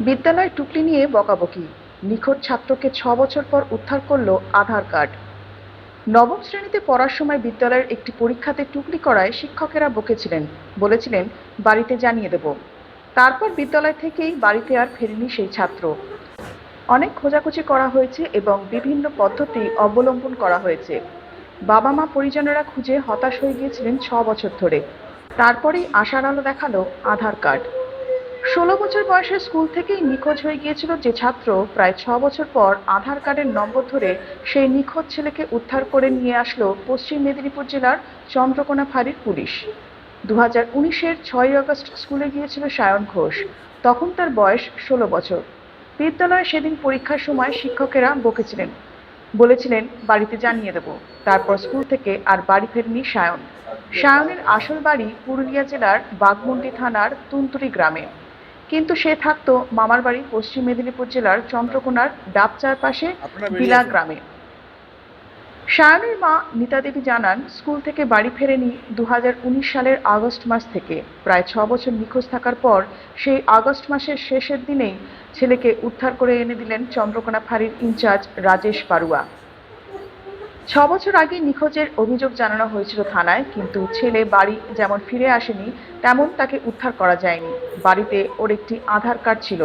বিদ্যালয় টুকলি নিয়ে বকাবকি। নিখোঁজ ছাত্রকে ছ বছর পর উদ্ধার করল আধার কার্ড। নবম শ্রেণীতে পড়ার সময় বিদ্যালয়ের একটি পরীক্ষাতে টুকলি করায় শিক্ষকেরা বকেছিলেন। বলেছিলেন, বাড়িতে জানিয়ে দেব। তারপর বিদ্যালয় থেকেই বাড়িতে আর ফেরেনি সেই ছাত্র। অনেক খোঁজাখুঁজি করা হয়েছে এবং বিভিন্ন পদ্ধতি অবলম্বন করা হয়েছে। বাবা মা পরিজনেরা খুঁজে হতাশ হয়ে গিয়েছিলেন ছ বছর ধরে। তারপরেই আশার আলো দেখাল আধার কার্ড। ষোলো বছর বয়সে স্কুল থেকেই নিখোঁজ হয়ে গিয়েছিল যে ছাত্র, প্রায় ছ বছর পর আধার কার্ডের নম্বর ধরে সেই নিখোঁজ ছেলেকে উদ্ধার করে নিয়ে আসলো পশ্চিম মেদিনীপুর জেলার চন্দ্রকোনা ফাঁড়ির পুলিশ। দু হাজার উনিশের ছয়ই আগস্ট স্কুলে গিয়েছিল সায়ন ঘোষ। তখন তার বয়স ষোলো বছর। বিদ্যালয়ে সেদিন পরীক্ষার সময় শিক্ষকেরা বকেছিলেন। বলেছিলেন, বাড়িতে জানিয়ে দেব। তারপর স্কুল থেকে আর বাড়ি ফেরেনি সায়ন। সায়নের আসল বাড়ি পুরুলিয়া জেলার বাগমুন্ডি থানার তুন্তুরি গ্রামে। কিন্তু সে থাকতো মামার বাড়ি পশ্চিম মেদিনীপুর জেলার চন্দ্রকোনার ডাবচার পাশে বিলা গ্রামে। সায়নের মা নিতা দেবী জানান স্কুল থেকে বাড়ি ফেরেনি দু হাজার উনিশ সালের আগস্ট মাস থেকে। প্রায় ছ বছর নিখোঁজ থাকার পর সেই আগস্ট মাসের শেষের দিনেই ছেলেকে উদ্ধার করে এনে দিলেন চন্দ্রকোনা ফাঁড়ির ইনচার্জ রাজেশ পারুয়া ছ বছর আগে নিখোঁজের অভিযোগ জানানো হয়েছিল থানায়, কিন্তু ছেলে বাড়ি যেমন ফিরে আসেনি, তেমন তাকে উদ্ধার করা যায়নি। বাড়িতে ওর একটি আধার কার্ড ছিল।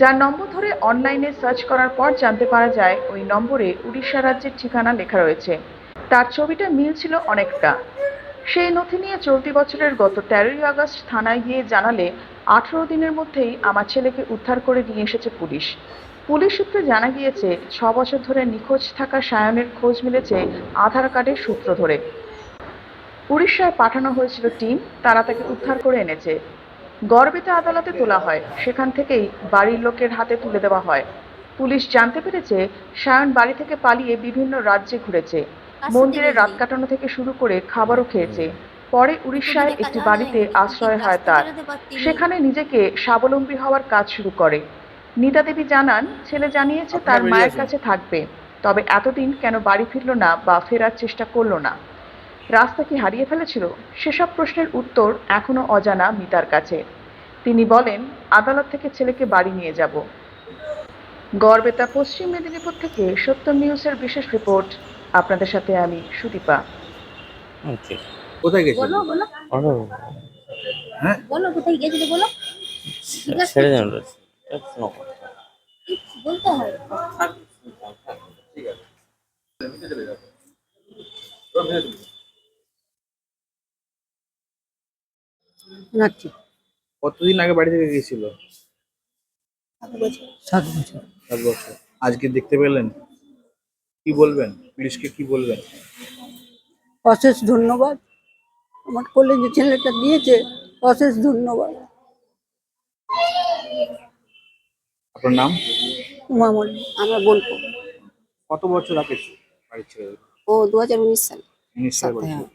যার নম্বর ধরে অনলাইনে সার্চ করার পর জানতে পারা যায়, ওই নম্বরে উড়িষ্যা রাজ্যের ঠিকানা লেখা রয়েছে। তার ছবিটা মিল ছিল অনেকটা। সেই নথি নিয়ে চলতি বছরের গত তেরোই আগস্ট থানায় গিয়ে জানালে আঠেরো দিনের মধ্যেই আমার ছেলেকে উদ্ধার করে নিয়ে এসেছে পুলিশ। পুলিশ সূত্রে জানা গিয়েছে ছ বছর ধরে নিখোঁজ থাকা সায়নের খোঁজ মিলেছে আধার কার্ডের সূত্র ধরে। উড়িষ্যায় পাঠানো হয়েছিল টিম তারা তাকে উদ্ধার করে এনেছে। গড়বেতা আদালতে তোলা হয় সেখান থেকেই বাড়ির লোকের হাতে তুলে দেওয়া হয়। পুলিশ জানতে পেরেছে সায়ন বাড়ি থেকে পালিয়ে বিভিন্ন রাজ্যে ঘুরেছে। মন্দিরে রাত কাটানো থেকে শুরু করে খাবারও খেয়েছে। পরে উড়িষ্যায় একটি বাড়িতে আশ্রয় হয় তার। সেখানে নিজেকে স্বাবলম্বী হওয়ার কাজ শুরু করে। নিতা দেবী জানান ছেলে জানিয়েছে তার মায়ের কাছে থাকবে। তবে এতদিন কেন বাড়ি ফিরল না বা ফেরার চেষ্টা করল না? রাস্তা কি হারিয়ে ফেলেছিল? সেসব প্রশ্নের উত্তর এখনও অজানা মিতার কাছে। তিনি বলেন আদালত থেকে ছেলেকে বাড়ি নিয়ে যাব। গড়বেতা পশ্চিম মেদিনীপুর থেকে সত্য নিউজের বিশেষ রিপোর্ট। আপনাদের সাথে আমি সুদীপা। কোথায় গেছিল? বলো বলো। হ্যাঁ? বলো কোথায় গেছিলে বলো? ছেড়ে দেন বলতে হয়। ঠিক আছে কতদিন আগে বাড়ি থেকে গেছিল সাত বছর। সাত বছর। আজকে দেখতে পেলেন? কি বলবেন? পুলিশকে কি বলবেন? অশেষ ধন্যবাদ। আমার কোলে যে ছেলেটা দিয়েছে অশেষ ধন্যবাদ। আপনার নাম? উমামণি আমরা বলব কত বছর আগে বাড়ি ছেড়ে ও দু হাজার উনিশ সাল। উনিশ সাল বয়সে। হ্যাঁ।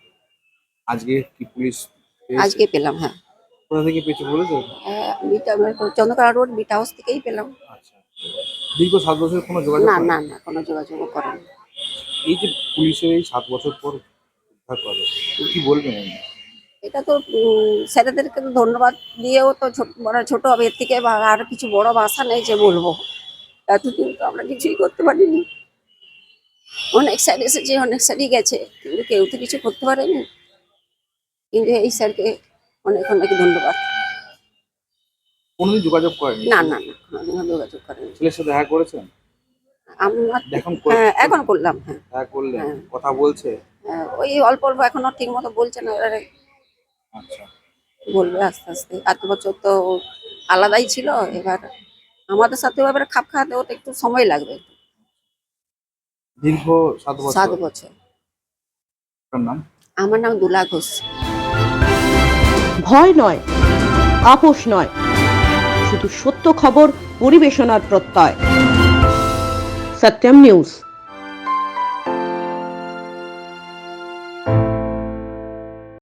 আজকে কি পুলিশ পেয়েছে? আজকে পেলাম হ্যাঁ। কোথা থেকে পেয়েছে বলেছে আহ, beta Chandrakona road beta house থেকেই পেলাম। আচ্ছা। দীর্ঘ সাত বছর কোনো যোগাযোগ না না না কোনো যোগাযোগও করেনি। এই যে পুলিশের এই সাত বছর পর উদ্ধার করে তো কি বলবেন এটা তো স্যারেদেরকে তো ধন্যবাদ দিয়েও তো ছোট বড় ছোট হবে এর থেকে আর কিছু বড় ভাষা নেই যে বলব। এতদিন তো আমরা কিছুই করতে পারিনি। অনেক স্যার এসেছে অনেক স্যারই গেছে কিন্তু কেউ তো কিছু করতে পারেনি। কিন্তু এই স্যারকে অনেক অনেক ধন্যবাদ। কোনোদিন যোগাযোগ করেনি? না না না কোনোদিনও যোগাযোগ করেনি। ছেলের সাথে দেখা করেছেন? আমরা এখন হ্যাঁ এখন করলাম হ্যাঁ। দেখা করলেন হ্যাঁ। কথা বলছে। ওই অল্প অল্প এখনও ঠিক মতো বলছে না এবারে আচ্ছা। বলবে আস্তে আস্তে। এত বছর তো আলাদাই ছিল এবার আমাদের সাথে এবার খাপ খাওয়াতে ওতে একটু সময় লাগবে দীর্ঘ সাত বছর। সাত বছর। নাম? আমার নাম দুলা ঘোষ। ভয় নয় আপোষ নয় শুধু সত্য খবর পরিবেশনার প্রত্যয়। সত্যম নিউজ।